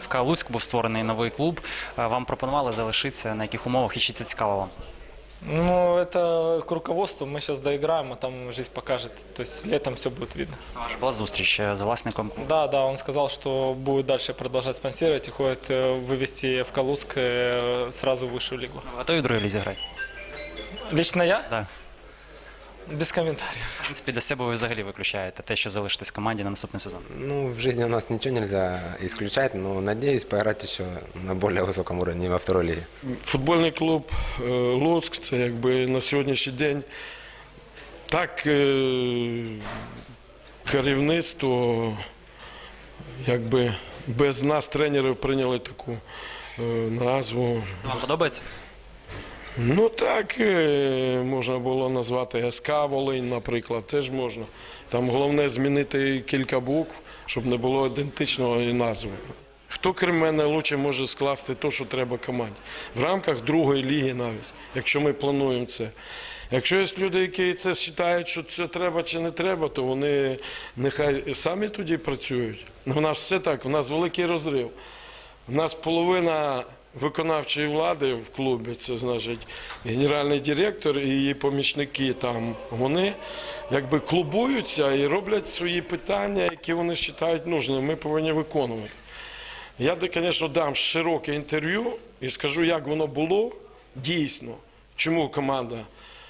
ФК Луцьк був створений новий клуб. Е, Вам пропонували залишитися на яких умовах і чи це цікаво вам? Ну, это к руководству. Мы сейчас доиграем, а там жизнь покажет. То есть летом все будет видно. У вас же була зустріч е, з власником клубу. Да, да, он сказал, что будет дальше продолжать спонсировать и хочет э, вывести в Калуцк э, сразу в высшую лигу. Ви готові в другій лізі грати? Лично я? Так. Без комментариев. В принципі, для себе ви взагалі виключаєте те, що залишитесь в команді на наступний сезон. Ну, в жизни у нас ничего нельзя исключать, но надеюсь поиграть еще на более высоком уровне во второй лиге. Футбольний клуб е, Луцьк це якби на сьогоднішній день так е, керівництво, якби без нас тренерів прийняли таку е, назву. Вам подобається? Ну так е, можна було назвати СК Волинь, наприклад, теж можна. Там головне змінити кілька букв, щоб не було ідентичної назви. Хто крім мене лучше може скласти те, що треба команді? В рамках другої ліги навіть, якщо ми плануємо це. Якщо є люди, які це вважають, що це треба чи не треба, то вони нехай самі тоді працюють. У нас все так, у нас великий розрив. У нас половина виконавчої влади в клубі, це значить генеральний директор і її помічники там, вони якби клубуються і роблять свої питання, які вони вважають нужними. Ми повинні виконувати. Я, звісно, дам широке інтерв'ю і скажу, як воно було дійсно, чому команда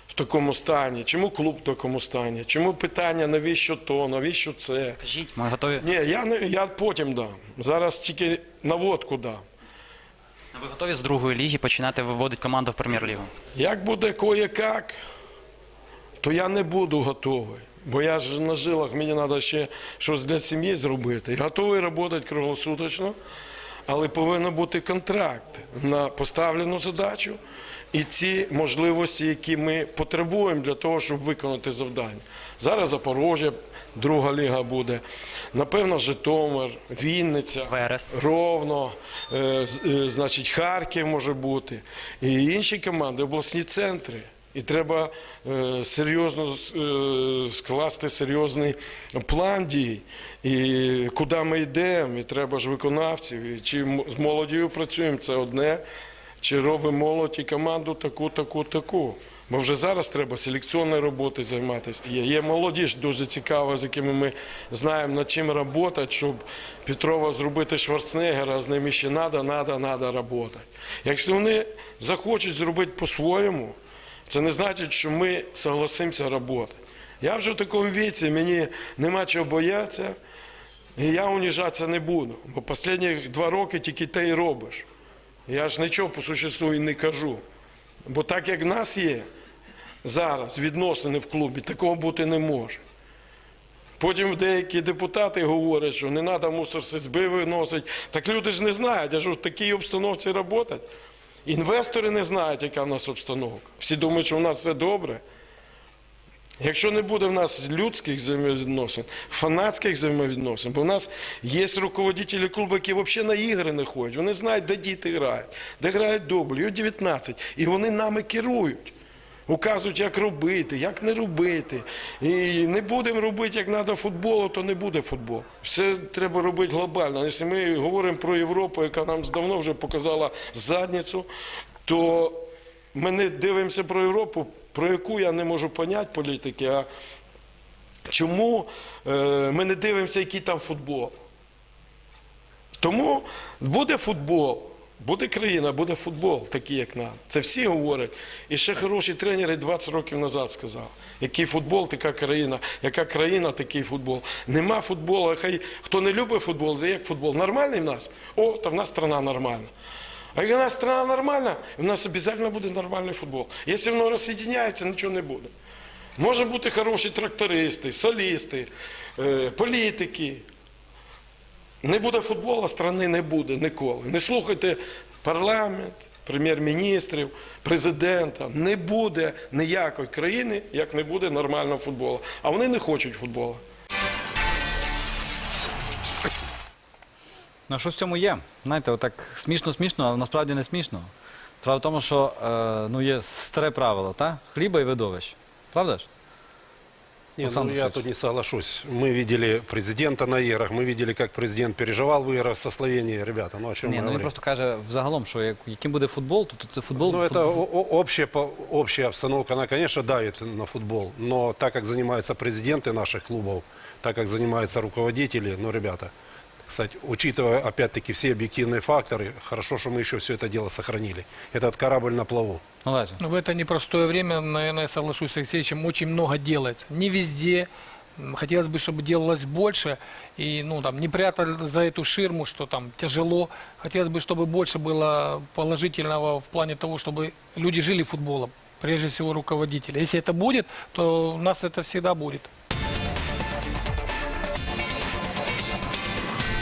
в такому стані, чому клуб в такому стані, чому питання, навіщо то, навіщо це. Кажіть, ми готові. Ні, я, не, я потім дам. Зараз тільки наводку дам. Ви готові з другої ліги починати виводити команду в прем'єр-лігу? Як буде кое-як, то я не буду готовий. Бо я ж на жилах, мені треба ще щось для сім'ї зробити. Готовий працювати круглосуточно, але повинен бути контракт на поставлену задачу і ці можливості, які ми потребуємо для того, щоб виконати завдання. Зараз Запорожжя, друга ліга буде. Напевно, Житомир, Вінниця. Верес. Ровно, е, е, значить, Харків може бути, і інші команди, обласні центри. І треба е, серйозно е, скласти серйозний план дій. І куди ми йдемо, і треба ж виконавців. І чи з молоддю працюємо, це одне, чи робимо молодь і команду таку, таку, таку. Бо вже зараз треба селекційною роботою займатися. Є, є молодіж дуже цікава, з якими ми знаємо, над чим працювати, щоб Петрова зробити Шварценеггера, з ними ще треба, треба, треба працювати. Якщо вони захочуть зробити по-своєму, це не значить, що ми согласимося працювати. Я вже в такому віці, мені нема чого боятися, і я уніжатися не буду. Бо останні два роки тільки те й робиш. Я ж нічого по существу і не кажу. Бо так як в нас є зараз відносини в клубі, такого бути не може. Потім деякі депутати говорять, що не треба мусор з виносити. Так люди ж не знають, а що в такій обстановці працювати. Інвестори не знають, яка в нас обстановка. Всі думають, що у нас все добре. Якщо не буде в нас людських взаємовідносин, фанатських взаємовідносин, бо в нас є руководителі клубу, які взагалі на ігри не ходять. Вони знають, де діти грають, де грають доблі, його 19. І вони нами керують. Указують, як робити, як не робити. І не будемо робити, як треба футболу, то не буде футбол. Все треба робити глобально. Якщо ми говоримо про Європу, яка нам давно вже показала задницю, то ми не дивимося про Європу, про яку я не можу поняти політики, а чому е, ми не дивимося, який там футбол. Тому буде футбол, буде країна, буде футбол, такий, як нам. Це всі говорять. І ще хороші тренери 20 років назад сказали, який футбол, така країна, яка країна, такий футбол. Нема футболу. Хай хто не любить футбол, то як футбол? Нормальний в нас? О, то в нас страна нормальна. А як у нас страна нормальна, у нас обов'язково буде нормальний футбол. Якщо воно розсоєдняється, нічого не буде. Може бути хороші трактористи, солісти, е, політики. Не буде футболу, страни не буде ніколи. Не слухайте парламент, прем'єр-міністрів, президента. Не буде ніякої країни, як не буде нормального футболу. А вони не хочуть футболу. Ну, що в цьому є? Знаєте, отак смішно-смішно, але насправді не смішно. Справа в тому, що е, ну, є старе правило, та? хліба і видовищ. Правда ж? Не, Александр ну я Алексеевич. тут не соглашусь. Мы видели президента на играх, мы видели, как президент переживал в играх со Словенией. Ребята, ну о чем Ні, мы ну він говорим? просто каже взагалом, що як- яким буде футбол, то, то це футбол. Ну, фут- это о- о- общая, по- общая обстановка, она, конечно, давит на футбол. Но так как занимаются президенты наших клубов, так как занимаются руководители, ну, ребята, кстати, учитывая, опять-таки, все объективные факторы, хорошо, что мы еще все это дело сохранили. Этот корабль на плаву. Олеже. В это непростое время, наверное, я соглашусь с Алексеевичем, очень много делается. Не везде. Хотелось бы, чтобы делалось больше. И ну, там, не прятали за эту ширму, что там тяжело. Хотелось бы, чтобы больше было положительного в плане того, чтобы люди жили футболом. Прежде всего руководители. Если это будет, то у нас это всегда будет.